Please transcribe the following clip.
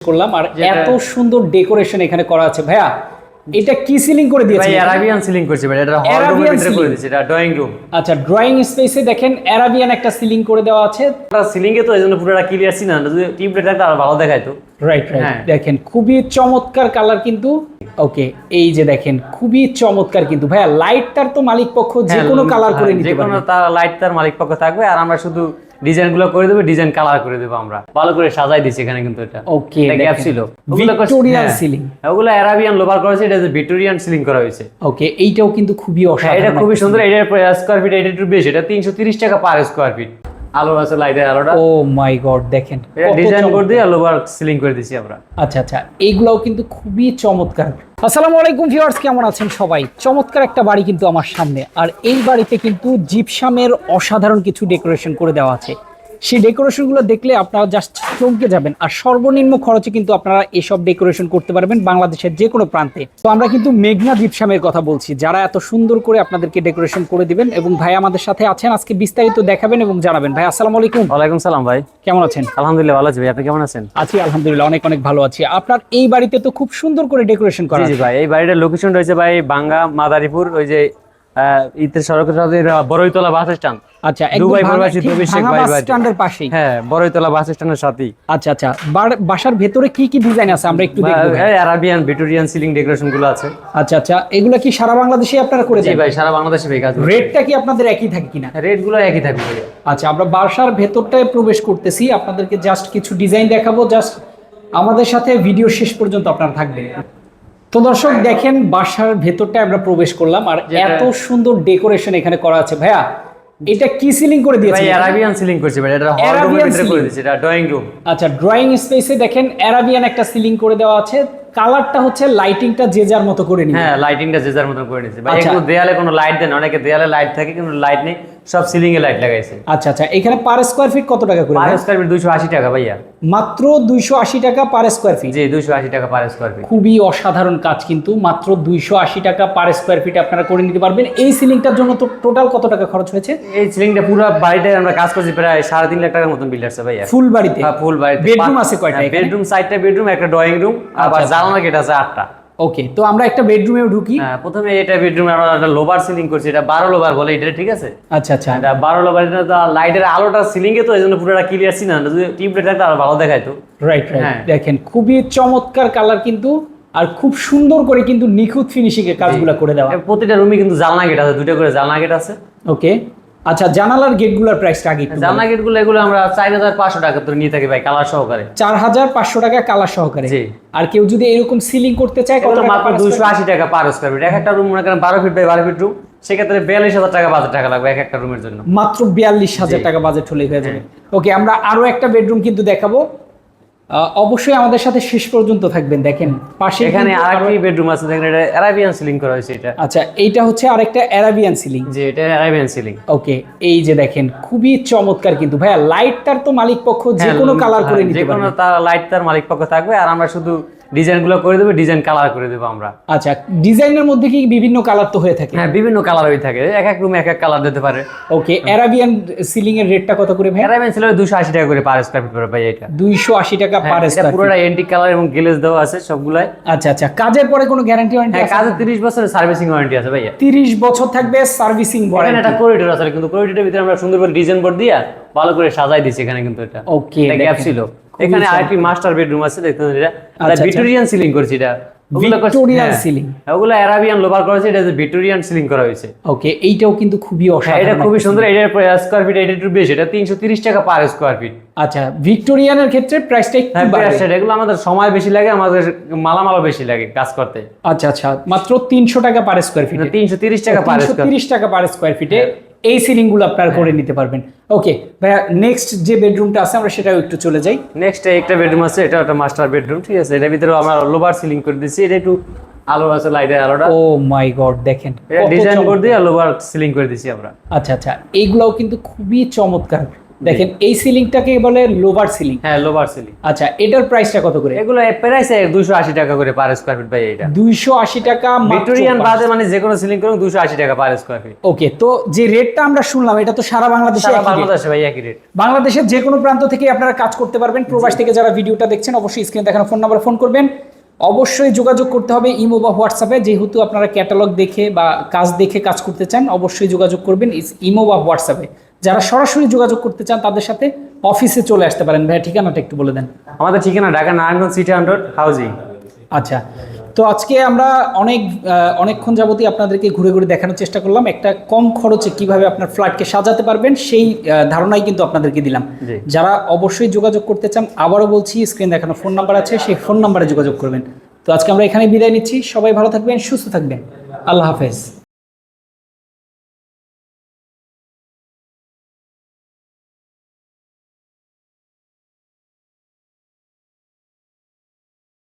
করলাম আর এত সুন্দর ডেকোরেশন এখানে করা আছে। ভাইয়া এটা কি সিলিং করে ভাই দিয়েছে অ্যারাবিয়ান সিলিং করছে ভাই এটা হল রুমের ভিতরে করে দিয়েছে এটা ড্রয়িং রুম আচ্ছা ড্রয়িং স্পেসে দেখেন অ্যারাবিয়ান একটা সিলিং করে দেওয়া আছে। এটা সিলিং এ তো এই জন্য পুরোটা ক্লিয়ার ছিল না যদি থাকতো আর ভালো দেখাইতো। রাইট রাইট হ্যাঁ। দেখেন খুবই চমৎকার কালার কিন্তু। ওকে এই যে দেখেন খুবই চমৎকার কিন্তু। ভাইয়া লাইটটার তো মালিক পক্ষ যে হ্যাঁ, কোনো কালার করে হ্যাঁ, নিতে যে কোনো তার লাইট তার মালিক পক্ষ থাকবে আর আমরা শুধু ডিজাইনগুলো করে দেবো ডিজাইন কালার করে দেবো আমরা। ভালো করে সাজাই দিচ্ছি এখানে কিন্তু এটা। ওকে এটা গ্যাপ ছিল। ভিক্টোরিয়ান সিলিং ওগুলো অ্যারাবিয়ান লোভার করেছে এটা ভিক্টোরিয়ান সিলিং করা হয়েছে। ওকে এইটাও কিন্তু খুবই হ্যাঁ, এটা খুবই সুন্দর। এটা স্কোয়ার ফিট এটা একটু বেশি। এটা তিনশো তিরিশ টাকা পার স্কোয়ার ফিট আলো আছে লাইটের আলোটা। ও মাই গড দেখেন ডিজাইন করে। দিয়ে লোভার সিলিং করে দিছি আমরা। আচ্ছা আচ্ছা এইগুলাও কিন্তু খুবই চমৎকার। আসসালামু আলাইকুম ভিউয়ার্স, কেমন আছেন সবাই? চমৎকার একটা বাড়ি কিন্তু আমার সামনে। আর এই বাড়িতে কিন্তু জিপসামের অসাধারণ কিছু ডেকোরেশন করে দেওয়া আছে। সেই ডেকোরেশনগুলো দেখলে আপনারা জাস্ট চমকে যাবেন। আর সর্বনিম্ন খরচে কিন্তু আপনারা এসব ডেকোরেশন করতে পারবেন বাংলাদেশের যে কোনো প্রান্তে। তো আমরা কিন্তু মেঘনা জিপসামের কথা বলছি যারা এত সুন্দর করে আপনাদেরকে ডেকোরেশন করে দিবেন এবং ভাই আমাদের সাথে আছেন আজকে বিস্তারিত দেখাবেন এবং জানাবেন। ভাই আসসালামু আলাইকুম। ওয়ালাইকুম সালাম ভাই। কেমন আছেন? আলহামদুলিল্লাহ ভালো আছি ভাই। আপনি কেমন আছেন? আছি আলহামদুলিল্লাহ অনেক অনেক ভালো আছি। আপনার এই বাড়িতে তো খুব সুন্দর করে ডেকোরেশন করা জি ভাই এই বাড়িটার লোকেশন রয়েছে ভাই বাঙ্গা মাদারীপুর ওই যে ঈদের সড়কের সাথে বড়ইতলা বাস স্ট্যান্ড। আচ্ছা দুবাই প্রবাসী প্রবেশ শেখ ভাই বাস। স্ট্যান্ডের পাশেই। হ্যাঁ বড়ইতলা বাস স্ট্যান্ডের সাথেই। আচ্ছা আচ্ছা বাসার ভেতরে কি কি ডিজাইন আছে আমরা একটু দেখব। ভাই। আরাবিয়ান ভিক্টোরিয়ান সিলিং ডেকোরেশনগুলো আছে। আচ্ছা আচ্ছা এগুলো কি সারা বাংলাদেশে আপনারা করে দেন ভাই সারা বাংলাদেশে ভাই কাজ রেটটা কি আপনাদের একই থাকে কিনা? রেটগুলো একই থাকবে আচ্ছা আমরা বাসার ভেতরটায় প্রবেশ করতেছি। আপনাদেরকে জাস্ট কিছু ডিজাইন দেখাবো। জাস্ট আমাদের সাথে ভিডিও শেষ পর্যন্ত আপনারা থাকবেন। তো দর্শক দেখেন বাসার ভেতরটা আমরা প্রবেশ করলাম আর এত সুন্দর ডেকোরেশন এখানে করা আছে। ভাইয়া এটা কি সিলিং করে ভাই দিয়েছে আরাবিয়ান সিলিং করেছে ভাই এটা হল রুমের ভিতরে করে দিয়েছে এটা ড্রয়িং রুম আচ্ছা ড্রয়িং স্পেসে দেখেন অ্যারাবিয়ান একটা সিলিং করে দেওয়া আছে। কালারটা হচ্ছে লাইটিংটা যে যার মতো করে নিবে। হ্যাঁ লাইটিংটা যে যার মতন করে নিয়েছে। ভাই আচ্ছা। এগুলো দেয়ালে কোনো লাইট দেন অনেকে দেয়ালে লাইট থাকে কিন্তু লাইট নেই। সব সিলিং এ লাইট লাগাইছে। আচ্ছা আচ্ছা এখানে পার স্কোয়ার ফিট কত টাকা করে পার? স্কোয়ার ফিট দুইশো আশি টাকা ভাইয়া। মাত্র দুইশো আশি টাকা পার স্কোয়ার ফিট জি দুইশো আশি টাকা পার স্কোয়ার ফিট খুবই অসাধারণ কাজ কিন্তু মাত্র দুইশো আশি টাকা পার স্কোয়ার ফিট আপনারা করে নিতে পারবেন। এই সিলিংটার জন্য তো টোটাল কত টাকা খরচ হয়েছে? এই সিলিংটা পুরো বাড়িটায় আমরা কাজ করছি প্রায় সাড়ে তিন লাখ টাকার মতন বিল আসছে ভাইয়া। ফুল বাড়িতে? হ্যাঁ ফুল বাড়িতে। বেডরুম আছে কয়টা? বেডরুম সাইডটা বেডরুম একটা ড্রয়িং রুম আবার আচ্ছা। জানালা গেট আছে আটটা। ওকে তো আমরা একটা বেডরুমেও ঢুকি। হ্যাঁ প্রথমে এটা বেডরুম আমরা একটা লোভার সিলিং করছি এটা বারো লোভার বলে এটা ঠিক আছে? আচ্ছা আচ্ছা। এটা বারো লোভার এটা তো লাইটের আলোটা সিলিং এ তো এই জন্য পুরোটা ক্লিয়ার ছিল না। যদি টিউবলাইট থাকতো আর ভালো দেখাইতো। রাইট রাইট হ্যাঁ। দেখেন খুবই চমৎকার কালার কিন্তু আর খুব সুন্দর করে কিন্তু নিখুঁত ফিনিশিং এর কাজগুলো করে দেওয়া। প্রতিটা রুমে কিন্তু জানলা গেট আছে দুটো করে জানলা গেট আছে। ওকে আচ্ছা জানালার গেটগুলোর প্রাইসটা আগে জানালার গেটগুলো গেটগুলো এগুলো আমরা চার হাজার পাঁচশো টাকা ধরে নিয়ে থাকি ভাই কালার সহকারে। চার হাজার পাঁচশো টাকা কালার সহকারে। জি। আর কেউ যদি এরকম সিলিং করতে চায় কত মাত্র square আশি টাকা পার স্কোয়ার ফিট এক একটা রুম মনে করেন বারো ফিট বাই বারো ফিট রুম সেক্ষেত্রে বিয়াল্লিশ হাজার টাকা বাজেট টাকা লাগবে এক একটা রুমের জন্য। মাত্র বিয়াল্লিশ হাজার। টাকা বাজেট হলেই হয়ে যাবে। ওকে আমরা আরও একটা বেডরুম কিন্তু দেখাবো। অবশ্যই আমাদের সাথে শেষ পর্যন্ত থাকবেন দেখেন পাশে এখানে আরেকটি বেডরুম আছে দেখেন এটা অ্যারাবিয়ান সিলিং করা হয়েছে এটা। আচ্ছা এইটা হচ্ছে আরেকটা অ্যারাবিয়ান সিলিং যে এটা অ্যারাবিয়ান সিলিং ওকে এই যে দেখেন খুবই চমৎকার কিন্তু। ভাইয়া লাইটটার তো মালিক পক্ষ যে হ্যাঁ, কোনো কালার করে নিতে যে কোনো তার লাইট তার মালিক পক্ষ থাকবে আর আমরা শুধু ডিজাইনগুলো করে দেবো ডিজাইন কালার করে দেবো আমরা। আচ্ছা ডিজাইনের মধ্যে কি বিভিন্ন কালার তো হয়ে থাকে? হ্যাঁ বিভিন্ন কালার হয়ে থাকে। এক এক রুমে এক এক কালার দিতে পারে। ওকে অ্যারাবিয়ান সিলিং এর রেটটা কত করে ভাই? অ্যারাবিয়ান সিলিং দুশো আশি টাকা করে পার স্কোয়ার ফিট ভাই এটা। দুইশো আশি টাকা পার এটা স্কয়ার পুরোটা এন্টিক কালার এবং গ্লেজ দেওয়া আছে সবগুলাই। আচ্ছা আচ্ছা কাজের পরে কোনো গ্যারান্টি ওয়ারেন্টি হ্যাঁ কাজে তিরিশ বছরের সার্ভিসিং ওয়ারেন্টি আছে ভাইয়া। তিরিশ বছর থাকবে সার্ভিসিং এখানে ওয়ারেন্টি একটা করিডোর আছে কিন্তু করিডোরের ভিতরে আমরা সুন্দর করে ডিজাইন বোর্ড দিয়া ভালো করে সাজাই দিছি এখানে কিন্তু এটা। ওকে এটা গ্যাপ ছিল। এখানে আরেকটি মাস্টার বেডরুম আছে দেখতে এটা। আচ্ছা। ভিক্টোরিয়ান সিলিং করছি এটা। ভিক্টোরিয়ান হ্যাঁ। সিলিং ওগুলো অ্যারাবিয়ান লোভার করেছে এটা যে ভিক্টোরিয়ান সিলিং করা হয়েছে। ওকে এইটাও কিন্তু খুবই হ্যাঁ এটা খুবই সুন্দর। এটা স্কোয়ার ফিট এটা একটু বেশি। এটা তিনশো তিরিশ টাকা পার স্কোয়ার ফিট আচ্ছা ভিক্টোরিয়ানের ক্ষেত্রে প্রাইসটা একটু হ্যাঁ। সেটা এগুলো আমাদের সময় বেশি লাগে আমাদের মালামালও বেশি লাগে কাজ করতে। আচ্ছা আচ্ছা। মাত্র তিনশো টাকা পার স্কোয়ার ফিট তিনশো তিরিশ টাকা পার স্কোয়ার তিরিশ টাকা পার স্কোয়ার ফিটে এই সিলিংগুলো আপনারা করে নিতে পারবেন। ওকে ভাইয়া নেক্সট যে বেডরুমটা আছে আমরা সেটাও একটু চলে যাই। নেক্সট একটা বেডরুম আছে এটা একটা মাস্টার বেডরুম ঠিক আছে? এটার ভিতরে আমরা লোভার সিলিং করে দিয়েছি এটা একটু আলো আছে লাইটের আলোটা। ও মাই গড দেখেন ডিজাইন। করে দিয়ে লোভার সিলিং করে দিয়েছি আমরা। আচ্ছা আচ্ছা এইগুলাও কিন্তু খুবই চমৎকার। দেখেন এই সিলিংটাকে বলে লোভার সিলিং হ্যাঁ লোভার সিলিং আচ্ছা এটার প্রাইসটা কত করে? এগুলো প্রাইস দুশো আশি টাকা করে পার স্কোয়ার ফিট ভাই এটা। দুইশো আশি টাকা ভিক্টোরিয়ান বাদে মানে যে কোনো সিলিং করুন দুশো আশি টাকা পার স্কোয়ার ফিট ওকে তো যে রেটটা আমরা শুনলাম এটা তো সারা বাংলাদেশে সারা বাংলাদেশে ভাই একই রেট বাংলাদেশের যে কোনো প্রান্ত থেকে আপনারা কাজ করতে পারবেন। প্রবাস থেকে যারা ভিডিওটা দেখছেন অবশ্যই স্ক্রিনে দেখানো ফোন নাম্বার ফোন করবেন। অবশ্যই যোগাযোগ করতে হবে ইমো বা হোয়াটসঅ্যাপে যেহেতু আপনারা ক্যাটালগ দেখে বা কাজ দেখে কাজ করতে চান অবশ্যই যোগাযোগ করবেন ইমো বা হোয়াটসঅ্যাপে যারা সরাসরি যোগাযোগ করতে চান তাদের সাথে অফিসে চলে আসতে পারেন। ভাইয়া ঠিকানাটা একটু বলে দেন। আমাদের ঠিকানা Dhaka Narayanganj city hundred housing আচ্ছা তো আজকে আমরা অনেক অনেকক্ষণ যাবতই আপনাদেরকে ঘুরে ঘুরে দেখানোর চেষ্টা করলাম। একটা কম খরচে কীভাবে আপনার ফ্ল্যাটকে সাজাতে পারবেন সেই ধারণাই কিন্তু আপনাদেরকে দিলাম। যারা অবশ্যই যোগাযোগ করতে চান আবারও বলছি স্ক্রিন দেখানো ফোন নাম্বার আছে সেই ফোন নাম্বারে যোগাযোগ করবেন। তো আজকে আমরা এখানে বিদায় নিচ্ছি। সবাই ভালো থাকবেন সুস্থ থাকবেন। আল্লাহ হাফেজ।